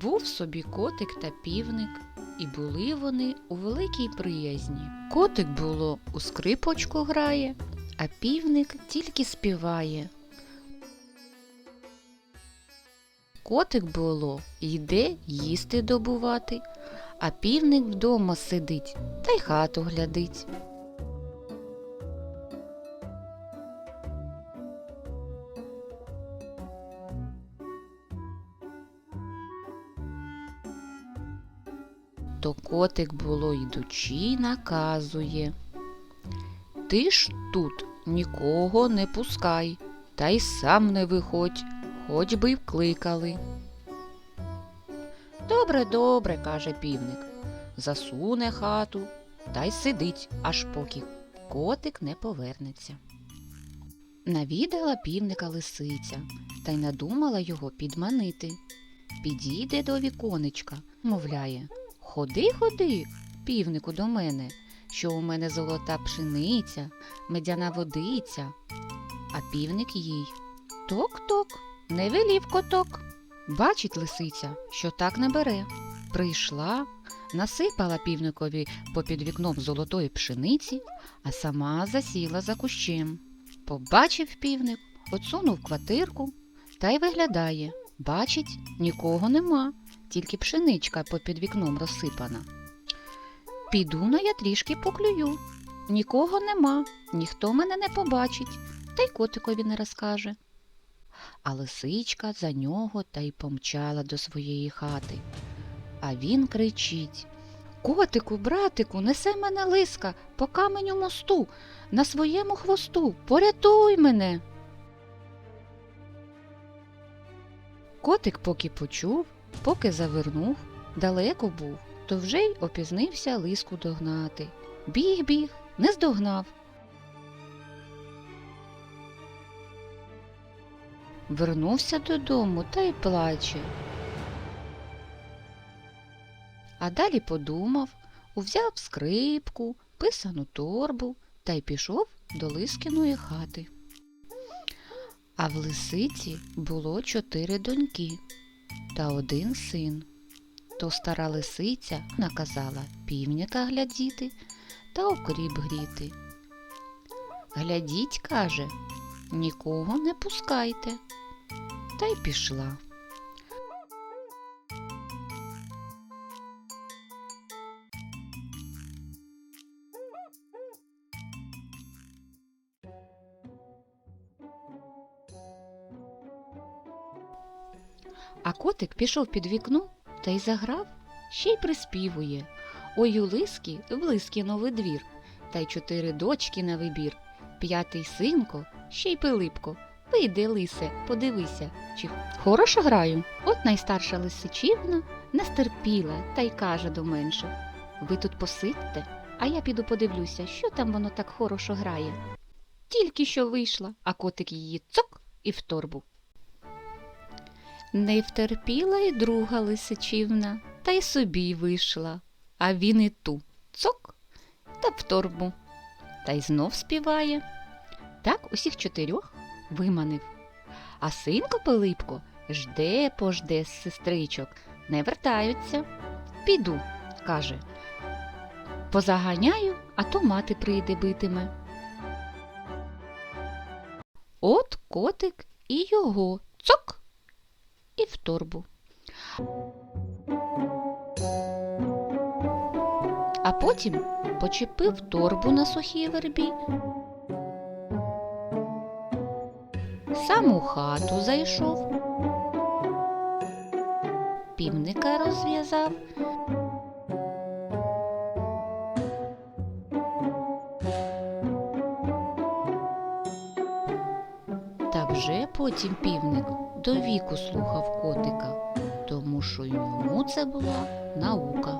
Був собі котик та півник, і були вони у великій приязні. Котик було у скрипочку грає, а півник тільки співає. Котик було йде їсти добувати, а півник вдома сидить та й хату глядить. То котик було йдучи, наказує. Ти ж тут нікого не пускай, та й сам не виходь, хоч би вкликали. Добре, добре, каже півник, засуне хату та й сидить, аж поки котик не повернеться. Навідала півника лисиця та й надумала його підманити. Підійде до віконечка, мовляє. Ходи, ходи, півнику до мене, що у мене золота пшениця, медяна водиця. А півник їй ток-ток, не велів коток. Бачить лисиця, що так не бере. Прийшла, насипала півникові попід вікном золотої пшениці, а сама засіла за кущем. Побачив півник, отсунув квартирку та й виглядає. Бачить, нікого нема, тільки пшеничка попід вікном розсипана. Піду на я трішки поклюю. Нікого нема, ніхто мене не побачить, та й котикові не розкаже. А лисичка за нього та й помчала до своєї хати. А він кричить Котику, братику, несе мене лиска по каменю мосту, на своєму хвосту, порятуй мене. Котик поки почув, поки завернув, далеко був, то вже й опізнився лиску догнати. Біг, біг, не здогнав. Вернувся додому та й плаче. А далі подумав, узяв скрипку, писану торбу та й пішов до Лискиної хати. А в лисиці було чотири доньки та один син. То стара лисиця наказала півнята глядіти та окріп гріти. Глядіть, каже, нікого не пускайте. Та й пішла. А котик пішов під вікно та й заграв, ще й приспівує. Ой у лиски лиски новий двір, та й чотири дочки на вибір. П'ятий синко, ще й Пилипко. Вийди, лисе, подивися, чи хорошо граю. От найстарша лисичівна не стерпіла та й каже до менших Ви тут посидьте, а я піду подивлюся, що там воно так хорошо грає. Тільки що вийшла, а котик її цок і в торбу. Не втерпіла й друга лисичівна, та й собі вийшла, а він і ту цок та в торбу. Та й знов співає. Так усіх чотирьох виманив. А синко Пилипко жде пожде з сестричок, не вертаються. Піду, каже. Позаганяю, а то мати прийде битиме. От котик і його в торбу. А потім почепив торбу на сухій вербі. Сам у хату зайшов, півника розв'язав. Та вже потім півник до віку слухав котика, тому що йому це була наука.